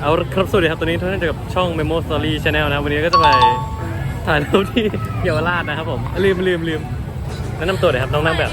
เอาครับสวัสดีครับตอนนี้ท่านอยู่กับช่อง Memo Story Channel นะวันนี้ก็จะไปถ่ายรูปที่เยาวราชนะครับผมลืมลืมลืมแนะนำตัวหน่อยครับน้องนางแบบ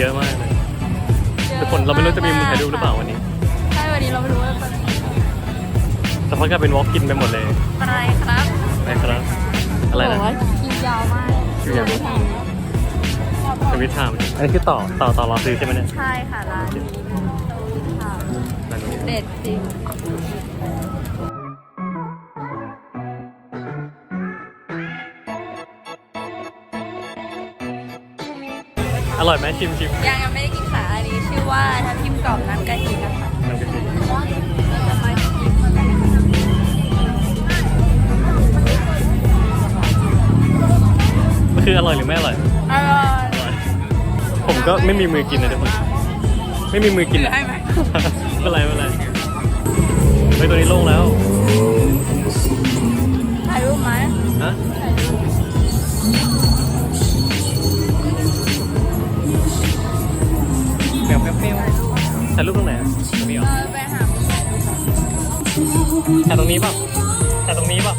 เยอะมากเลยทุกคนเราไม่รู้จะมีมุมถ่ายรูปหรือเปล่าวันนี้ ใช่วันนี้เราไม่รู้ว่าจะมีแต่พักกลายเป็นวอล์กกินไปหมดเลยอะไรครับไปครับอะไรบนะอกว่าคิวยาวมากคิวยาวมากสวิตช์ไทม์อันนี้คือต่อต่อต่อรอซื้อใช่ไหมเนี่ยใช่ค่ะร้านนี้ค่ะร้านนี้เด็ดจริง อร่อยไหมชิมชิมยังยังไม่ได้กินค่ะอันนี้ชื่อว่าทับทิมกรอบน้ำกะทินะคะมันก็คือเราจะมาชิมมันคืออร่อยหรือไม่อร่อย อร่อยผมก็ไม่มีมือกินนะทุกคน ไม่มีมือกินถืออะให้ไหมไม่เป็นไรไม่เป็นไรเฮ้ยตัวนี้โล่งแล้วถ่ายรูปไหมฮะ ปรี้ยวเปรี้ยวเปรี้ยวถ่ายรูปตรงไหนอะตรงนี้เหรอเราไปหามุมถ่ายรูปกันถ่ายตรงนี้เปล่ะถ่ายตรงนี้เปล่ะ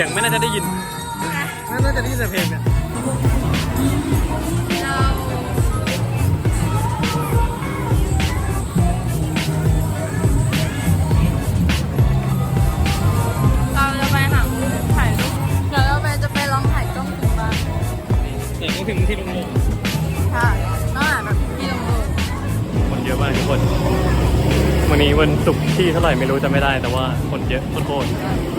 สียงไม่น่าจะได้ยินน่าจะได้ยินแต่เพลงเนี่ยเราเราจะไปหามุมถ่ายรูปเดี๋ยวเราไปจะไปลองถ่ายกล้องถึงบ้านเสียงต้องถึงที่ลุงลงใช่ต้องหาแบบที่ลงรูปคนเยอะมากทุกคน วันนี้วันศุกร์ที่เท่าไหร่ไม่รู้จะไม่ได้แต่ว่าคนเยอะโคตรๆ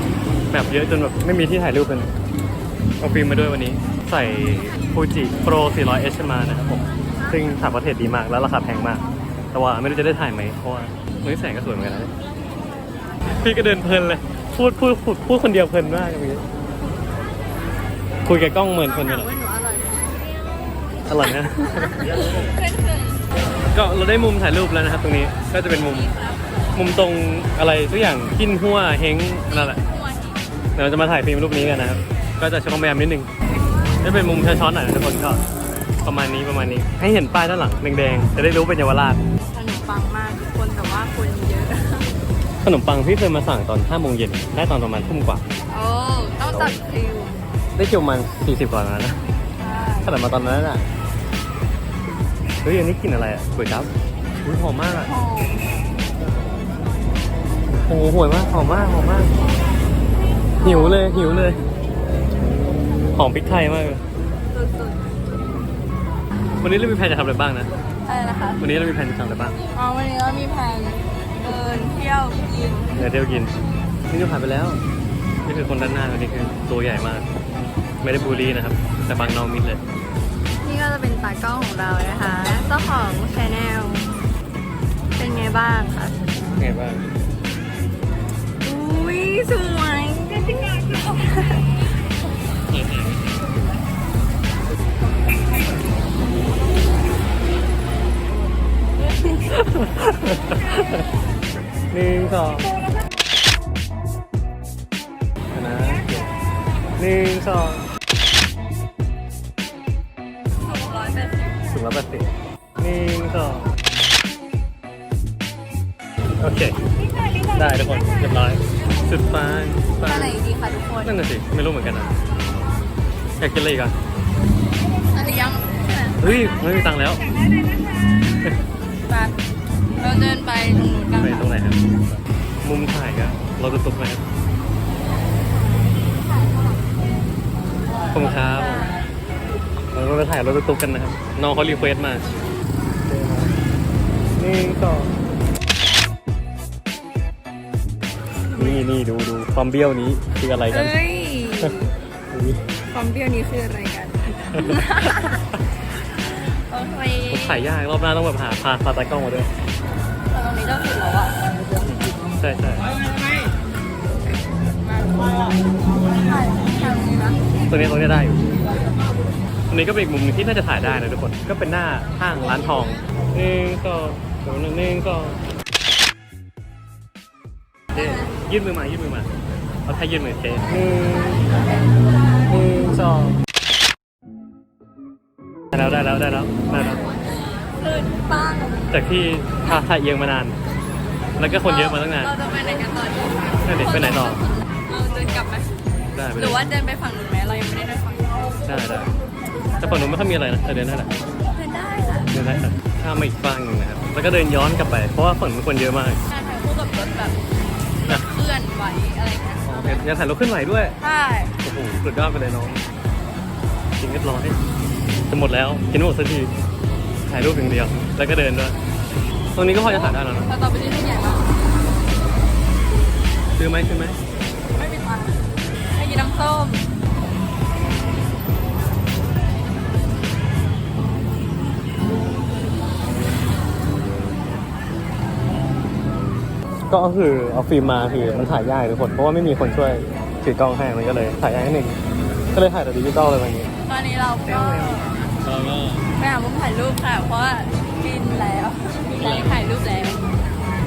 แบบเยอะจนแบบไม่มีที่ถ่ายรูปเลยเอาฟิล์มมาด้วยวันนี้ ใส่ฟูจิโปร 400H มานะครับผมซึ่งถามประเทศดีมากแล้วราคาแพงมาก แต่ว่าไม่รู้จะได้ถ่ายไหมเพราะว่าเฮ้ยแสงก็สวยเหมือนกันนะพี่ก็เดินเพลินเลย พูดพูดพูดพูดคนเดียวเพลินมากเมื่อกี้คุยกับกล้องเหมือนเพลินไปถามเลยว่าหนูอร่อยไหมอร่อยนะเพื่อนก็เราได้มุมถ่ายรูปแล้วนะครับ ตรงนี้ก็จะเป็นมุมๆครับมุมตรงอะไรทุกอย่างกินหัวเฮงนั่นแหละหัวหิน เดี๋ยวเราจะมาถ่ายฟิล์มรูปนี้กันนะครับ ก็จะใช้ความพยายามนิดนึงจะเป็นมุมช้อนๆหน่อยนะทุกคนก็ประมาณนี้ประมาณนี้ ให้เห็นป้ายด้านหลังแดงๆ จะได้รู้เป็นเยาวราช ขนมปังมากทุกคนแต่ว่าคนเยอะ ขนมปังพี่เคยมาสั่งตอน5โมงเย็นได้ตอนประมาณทุ่มกว่า โอ้ต้องตัดคิวได้คิวประมัน 40กว่าแล้วนะขนาดมาตอนนั้นอะ เฮ้ยอันนี้กลินอะไรอะก๋วยจั๊บอุ้ยหอมมากอะโอ้โอ้โหห่วยมากหอมมากหอมมาก หิวเลยหิวเลย หอมพริกไทยมากเลยสุดวันนี้เรามีแผนจะทำอะไรบ้างนะ ๆอะไรนะคะวันนี้เรามีแผนจะทำอะไรบ้างอ๋อวันนี้เรามีแผนเดินเที่ยวกินเดี๋ยวเที่ยวกินนี่เราผ่านไปแล้ว นี่คือคนด้านหน้าคนนี้คือตัวใหญ่มาก ไม่ได้บูลลี่นะครับ แต่บางน้องมิดเลย นี่ก็จะเป็นตากล้องของเรานะคะเจ้าของชแนลเป็นไงบ้างคะไงบ้าง อุ้ยสวยก็จริงอะ หนึ่งสองนะหนึ่งสองร้อยแปดสิบสูงร้อยแปดสิบหนึ่งสองโอเค ได้ทุกคนเรียบร้อย สุดฟ้าฟ้าอะไรดีคะทุกคนนั่นน่ะสิ ไม่รู้เหมือนกันนะอยากกินอะไรอีกอะอันนี้ยังใช่ไหมเฮ้ยไม่มีตังค์แล้ว ไปเราเดินไปตรงนู้นกันไปตรงไหนครับ มุมถ่ายอะเราจะตกไหมครับขอบคุณครับเราก็ไปถ่ายรถตุ๊กกันนะครับ น้องเขารีเควสต์มานี่ต่อนี่ นี่ดูดูความเบี้ยวนี้คืออะไรกัน เอ้ย ความเบี้ยวนี้คืออะไรกัน โอเคถ่ายยากรอบหน้าต้องแบบหาพาพาตากล้องมาด้วยแต่ตรงนี้ก็สุดแล้วอะ ใช่ใช่ถ่ายทางนี้นะตัวนี้ตัวนี้ได้อยู่อันนี้ก็เป็นอีกมุมหนึงที่น่าจะถ่ายได้นะทุกคน ก็เป็นหน้าห้างร้านทองหนึ่งก็สองหนึ่งก็เอ๊ะ ยื่นมือมา ยื่นมือมา เอาถ้ายื่นมือเทหนึ่งหนึ่งสองได้แล้วได้แล้วได้แล้วได้แล้วคือปังจากที่ถ่ายถ่ายเอียงมานาน แล้วก็คนเยอะมาตั้งนาน เราจะไปไหนกันต่อดีนั่นดิไปไหนต่อเออเดินกลับไหมได้ไปหเลรือยว่าเดินไปฝั่งนู้นไหมเรายังไม่ได้ไปฝั่งนู้นได้ได้แต่ฝั่งนู้นไม่ค่อยมีอะไรนะแต่เดินได้แหละเดินได้ค่ะเดินได้ครับข้ามมาอีกฝั่งหนึ่งนะครับ แล้วก็เดินย้อนกลับไป เพราะว่าฝั่งนู้นคนเยอะมากการถ่ายคู่กับรถแบบ นะเคลื่อนไหวอะไรเงี้ยเห็นยังถ่ายรถขึ้นไหวด้วย ใช่โอ้โหสุดยอดไปเลยน้องกินเรียบร้อยจะหมดแล้ว กินไม่หมดสักทีถ่ายรูปอย่างเดียว แล้วก็เดินด้วย ตรงนี้ก็พอจะถ่ายได้แล้วนะแต่ต่อไปนี้ที่ใหญ่มากซื้อไหมซื้อไหมไม่มีตังค์ไม่กินน้ำส้ม ก็คือเอาฟิล์มมาคือมันถ่ายยากทุกคนเพราะว่าไม่มีคนช่วยถือกล้องให้มันก็เลยถ่ายยากนิดนึงก็เลยถ่ายแต่ดิจิตอลเลยวันนี้ตอนนี้เราก็แล้วก็ไปหามุมถ่ายรูปค่ะ เพราะว่ากินแล้วมีแรงถ่ายรูปแล้ว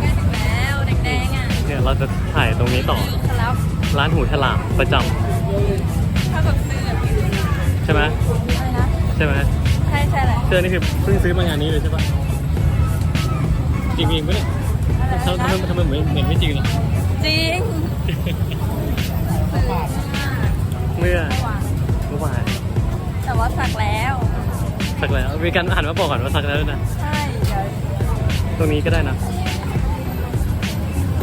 ใกล้ถึงแล้วแดงๆอะเนี่ยเราจะถ่ายตรงนี้ต่อครับร้านหูฉลามประจำเท่ากับเสื้อใช่ไหมอะไรนะใช่ไหมใช่ใช่แหละเสื้อนี่คือเพิ่งซื้อมางานนี้เลยใช่ปะจริงจริงปะเนี่ยอะไร ทำทำไมนะทำไมเหมือนเหมือนไม่จริงล่ะจริงเมื่อเมื่อวานเมื่อวานแต่ว่าสักแล้วสักแล้ว มีการอ่านมาบอกก่อนว่าสักแล้วด้วยนะ ใช่เดี๋ยวตรงนี้ก็ได้นะ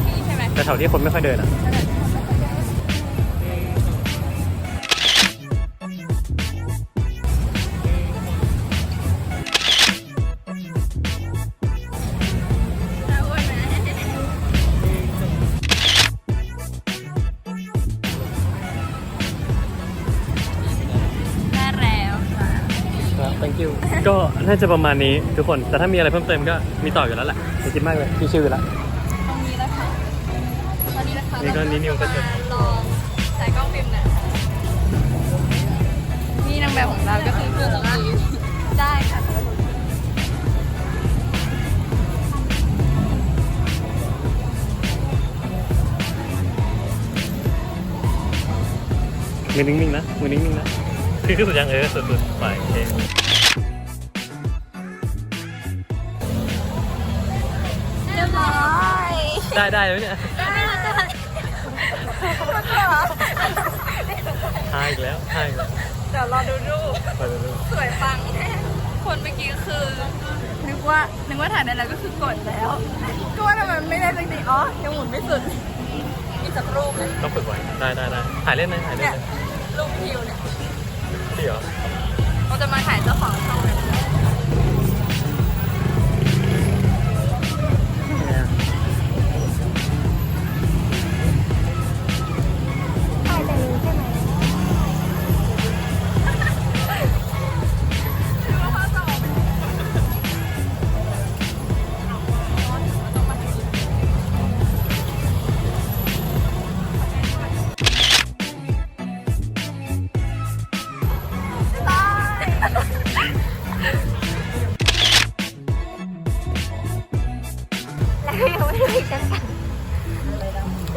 นี้ใช่ไหมแต่แถวที่คนไม่ค่อยเดินอะ thank you ก็น่าจะประมาณนี้ทุกคน แต่ถ้ามีอะไรเพิ่มเติมก็มีต่ออยู่แล้วแหละไม่คิดมากเลยพี่ชื่อแล้วตรงนี้นะคะตอนนี้นะคะนี่ก็นี่นิวก็จะมาลองใช้กล้องฟิล์มหนะคะนี่นางแบบของเราก็คือเพื่อนเราได้ค่ะมือนิ่งๆนะมือนิ่งๆนะคือคือสุดยังเออสุดๆไปโอเค ได้ได้แล้วเนี่ยได้แล้วจ้ทายอีกแล้วทายอีกแล้วเดี๋ยวรอดูรูป ไปเลยสวยปังคนเมื่อกี้คือ นึกว่านึกว่าถ่ายได้แล้วก็คือกดแล้วก็ว่าทำไมไม่ได้จริงๆอ๋อยังหมุนไม่สุดมีสักรูปเลยต้องฝึกไว้ได้ได้ได้ถ่ายเล่นไหมถ่ายเล่เนี่ยไหมรูปพิวเนี่ย พี่เหรอ เราจะมาถ่ายเจ้าของช่องเลย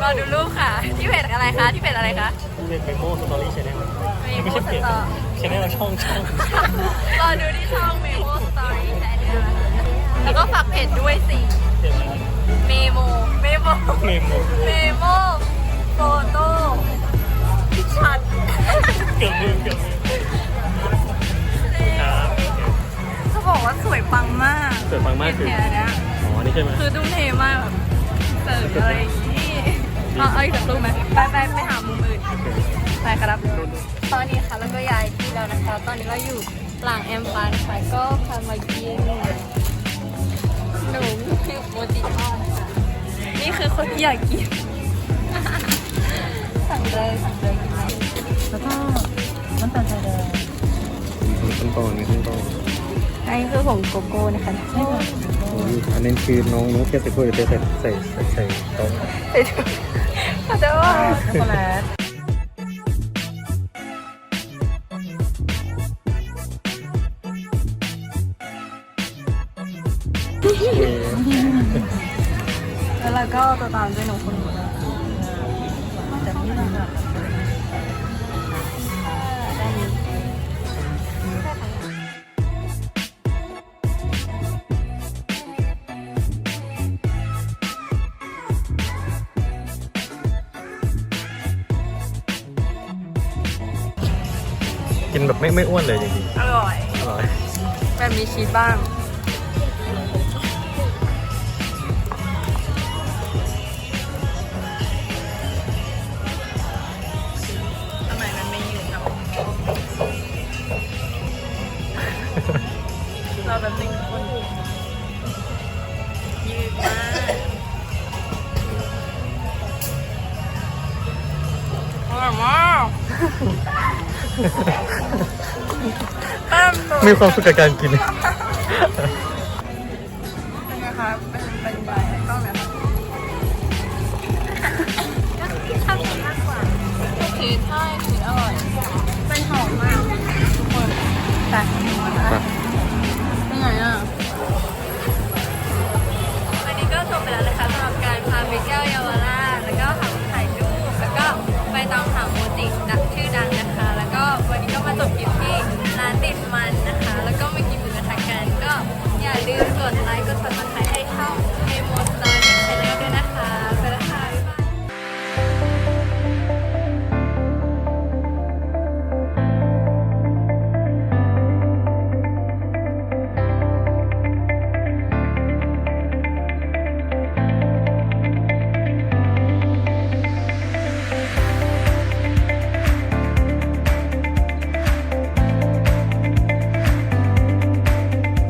รอดูรูปค่ะ ที่เพจอะไรคะ ที่เพจอะไรคะเป็นเมโมสตอรี่ชแนล Memo ไม่ใช่เพจ Story ชแนลช่องช่องรอดูที่ช่อง Memo Story Channel นะคะฝากเพจด้วยสิเมโมเมโมเมมโมเมโมโฟโต้ชัดเกือบมือเกือบมือครับจะบอกว่าสวยปังมาก สวยปังมากคือ เพจเนี้ยอ๋อนี่ใช่ไหมคือตุ้มเทมากแบบเสิร์ฟอะไรอย่างนี้เอาเอาอีกสักรูปไหมไปไปไปหามุมอื่นไปครับ ตอนนี้ค่ะเราก็ย้ายที่แล้วนะคะ ตอนนี้เราอยู่หลังแอมฟานค่ะก็พามากินหนูโมจิทอดค่ะนี่คือคนที่อยากกิน สั่งเลยสั่งเลยกินไหมแล้วก็น้ำตาลทรายแดงขั้นตอนนี้ขั้นตอน อันนี้คือผงโกโก้นะคะอันนี้คือน้องน้องเทสใส่ถ้วยหรือเทสใส่ใส่ใส่ใส่โต๊ะใส่ถุงขาจะว่าช็อกโกแลตแล้วเราก็ตัวตามด้วยนมข้น กินแบบไม่ไม่อ้วนเลยจริงอร่อย ๆอร่อยแบบมีชีสบ้าง ทำไมมันไม่ยืดเนาะเราแบบนึงคนยืดมากอร่อยมากแป้ มตัวมีความสุขกับการกิน